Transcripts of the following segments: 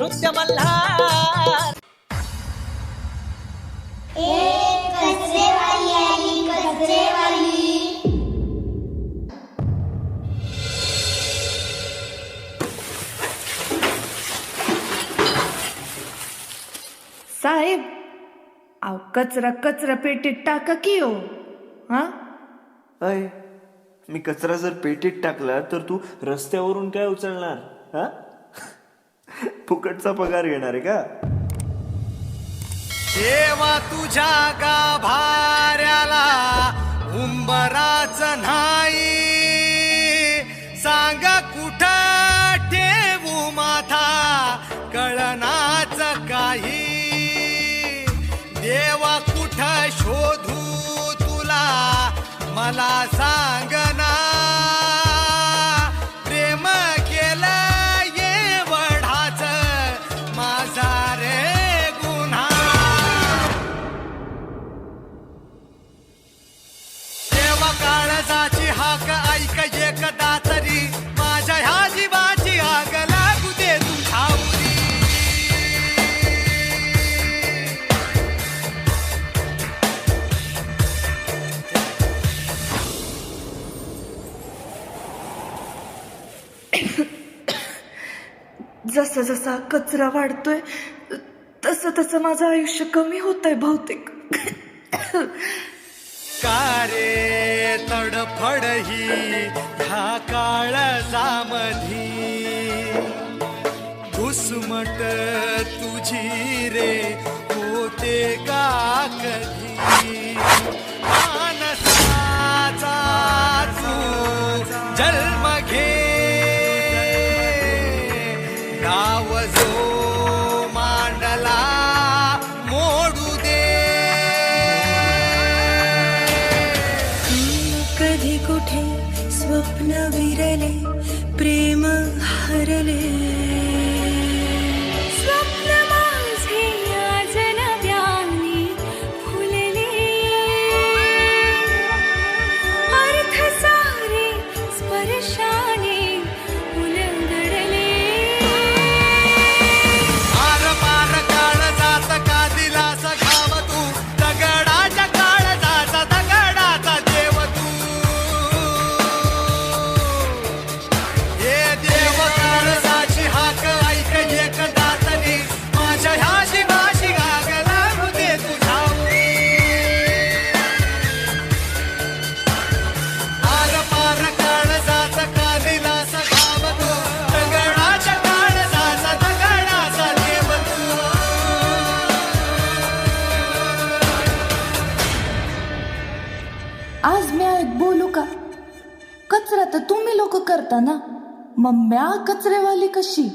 नृत्य मल्हार. साहेब अहो कचरा कचरा पेटीत टाका की हो हा? अय मी कचरा जर पेटीत टाकला तर तू रस्त्यावरून काय उचलणार हा? फुकटचा पगार घेणार आहे का? देवा तुझ्या गाभाऱ्याला उंबराच नाही. सांग कुठ ठेवू माथा कळनाच काही. देवा कुठ शोधू तुला? मला सांग जसा जसा कचरा वाढतोय तसं तसं माझं आयुष्य कमी होत आहे बहुतेक. कारे तडफड ही ह्या काळजामधी घुसमट तुझी रे होते का कधी? मानसाचा तू जल गाव जो मांडला मोडू दे कधी कुठे स्वप्न विरले प्रेम हरले स्वप्न आज म्या एक बोलू का? कचरा तर तुम्ही लोक करता ना? मग म्या कचरेवाली कशी?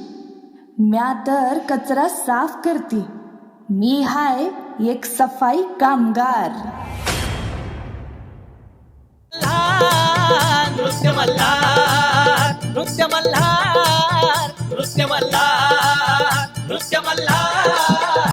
म्या तर कचरा साफ करते. मी हाय एक सफाई कामगार. नृत्य मल्हार